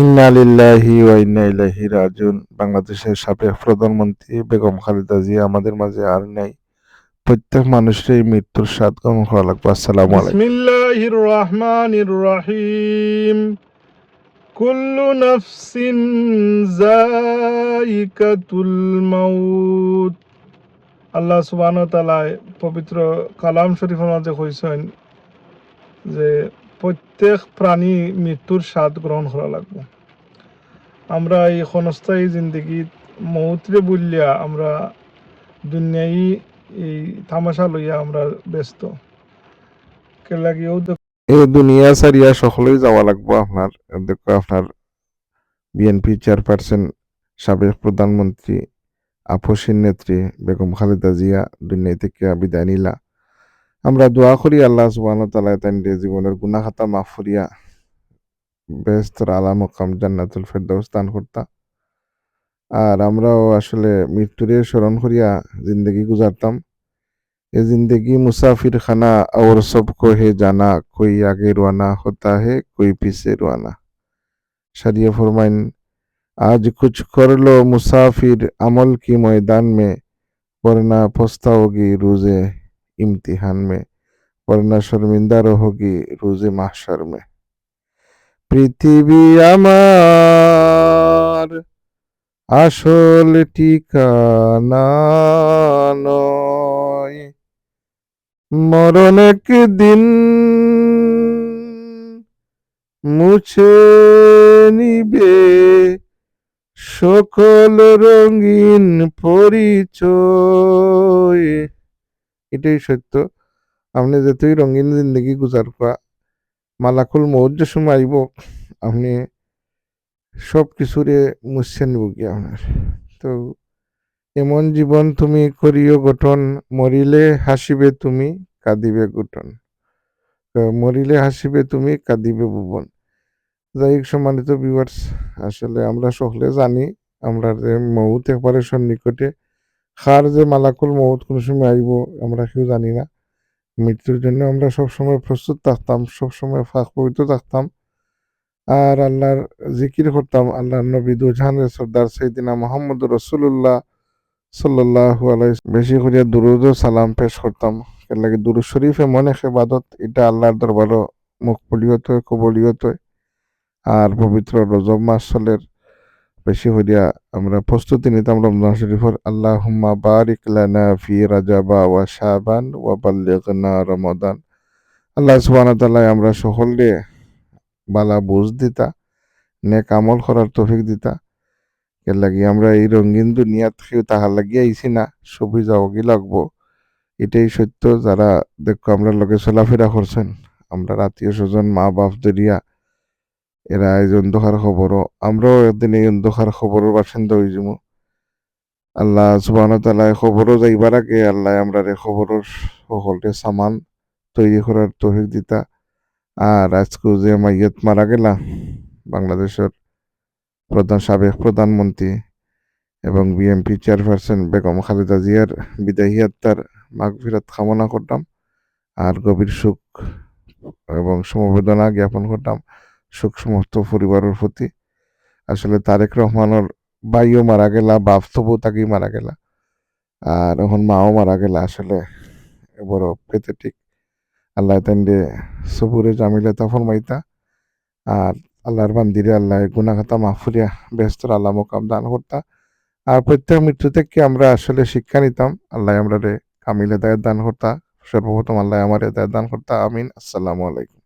ইন্নালিল্লাহি ওয়া ইন্না ইলাইহি রাজিউন। বাংলাদেশের সাবেক প্রধানমন্ত্রী বেগম খালেদা জিয়া আমাদের মাঝে আর নাই। প্রত্যেক মানুষের মৃত্যুর স্বাদ গ্রহণ করা লাগবে। আসসালামু আলাইকুম। বিসমিল্লাহির রহমানির রহিম। কুল্লু নাফসিন যায়িকাতুল মাউত। আল্লাহ সুবহানাহু ওয়া তাআলা পবিত্র কালাম শরীফের মাঝে কইছেন যে প্রত্যেক প্রাণী মৃত্যুর স্বাদ গ্রহণ করা লাগবে। আমরা এই ক্ষণস্থায়ী জিন্দগিত মৌতরে বললিয়া আমরা দুনিয়াই এই তামাশা লইয়া আমরা ব্যস্ত। কে লাগিও এই দুনিয়া সারিয়া সকলেই যাওয়া লাগবে আপনার। দেখো আপনার বিএনপি চেয়ারপারসন সাবেক প্রধানমন্ত্রী আপসীর নেত্রী বেগম খালেদা জিয়া দুনিয়া থেকে বিদায় নিলা। আমরা দোয়া করি আল্লাহ সুবাহ তালা তাই জীবনের গুণাখাতা মাফুরিয়া বেহস্তর আলা মোকাম জান্নাতুল ফেরদাউস স্থান করতা। আর আমরাও আসলে মৃত্যুরে স্মরণ করিয়া জিন্দগি গুজারতাম। এ জিন্দগি মুসাফির খানা ওর সব কোহে জানা, কই আগে রোয়ানা হতা হে, কই পিছে রোয়ানা। সারিয়ে ফরমাইন, আজ কুচ করল মুসাফির আমল কি ময়দান মে পরনা পস্তাওগি রুজে। इम्तिहान में वरना शर्मिंदा रहोगी रोजे माहशर में পৃথিবী আমার আসল ঠিকানা নয় মরণ একদিন মুছে নিবে সকল রঙিন পরিচয় এটাই সত্য। আপনি যতই রঙিন জিন্দগি গুজার করা মালাকুল মৌত যে সময় আইব, আপনি সব কিছুরে মুছে নিব কি আপনার? তো এমন জীবন তুমি করিও গঠন, মরিলে হাসিবে তুমি, কাঁদিবে গঠন মরিলে হাসিবে তুমি, কাঁদিবে ভুবন। যাই সম্মানিত ভিউয়ার্স আসলে আমরা সকলে জানি, আমরা যে মৌত একবারে সন্নিকটে খার যে মালাকুল মৌত কোন সময় আইব, আমরা কেউ জানি না। মৃত্যুর জন্য আমরা সবসময় প্রস্তুত থাকতাম, সবসময় ফাঁক পবিত্র থাকতাম। আর আল্লাহর জিকির করতাম, আল্লাহর নবী দুজাহানের সর্দার সেইদিনা মোহাম্মদ রসুল্লাহ সাল্লাহ আলাই বেশি করিয়া দুরুদ সালাম পেশ করতাম। এর লাগে দুরুদ শরীফে মনে এক ইবাদত, এটা আল্লাহর দরবারও মুখবলিয়ত হয় কবলিয়ত আর পবিত্র রজব মাস চলের বেশি করিয়া আমরা প্রস্তুতি নিতাম রমজান শরীফর আল্লাহ হুম্মা বারিক লানা ফি রাজাবা ওয়া শাবান ওয়া বাল্লিগনা রমাদান। আল্লাহ সুবহানাহু তাআলা আমরা সকলে বালা বুঝ দিতা, নেক আমল করার তৌফিক দিতা। এর লাগি আমরা এই রঙিন দুনিয়াত কেউ তাহার লাগি আইছি না, সবই যাওয়াগি লাগবো। এটাই সত্য, যারা দেখো আমরা লগে চলাফেরা করছেন, আমরা আত্মীয় স্বজন মা বাপ দরিয়া এরা এই অন্ধকার খবরও, আমরাও একদিন এই অন্ধকার খবরের বাসিন্দা হয়ে যাব। আল্লাহ সুবাহ তালা খবরও যাইবার আগে আল্লাহ আমরা এই খবরের সকলকে সামান তৈরি করার তৌফিক দিতা। আর আজকে যে মাইয়াত মারা গেলা, বাংলাদেশের প্রধান, সাবেক প্রধানমন্ত্রী এবং বিএনপি চেয়ারপারসন বেগম খালেদা জিয়ার বিদায়ী আত্মার মাগফিরাত কামনা করতাম। আর গভীর সুখ এবং সমবেদনা জ্ঞাপন করতাম। সুখ সমস্ত পরিবারের প্রতি। আসলে তারেক রহমানের ভাইও মারা গেলা বাপ তবু তাকেই মারা গেলা। আর এখন মাও মারা গেলা, আসলে বড় পেতে ঠিক আল্লাহ তাইন্ডে সবুরে জামিলে তা ফরমাইতা। আর আল্লাহর বান্দিরে আল্লাহ গুনাখাতা মাহফুরিয়া ব্যস্তর আল্লাহ মোকাম দান করতা। আর প্রত্যেক মৃত্যু থেকে আমরা আসলে শিক্ষা নিতাম? আল্লাহ আমরা কামিল দায়ের দান করতা। সর্বপ্রথম আল্লাহ আমার দায়ের দান করতা। আমিন। আসসালামু আলাইকুম।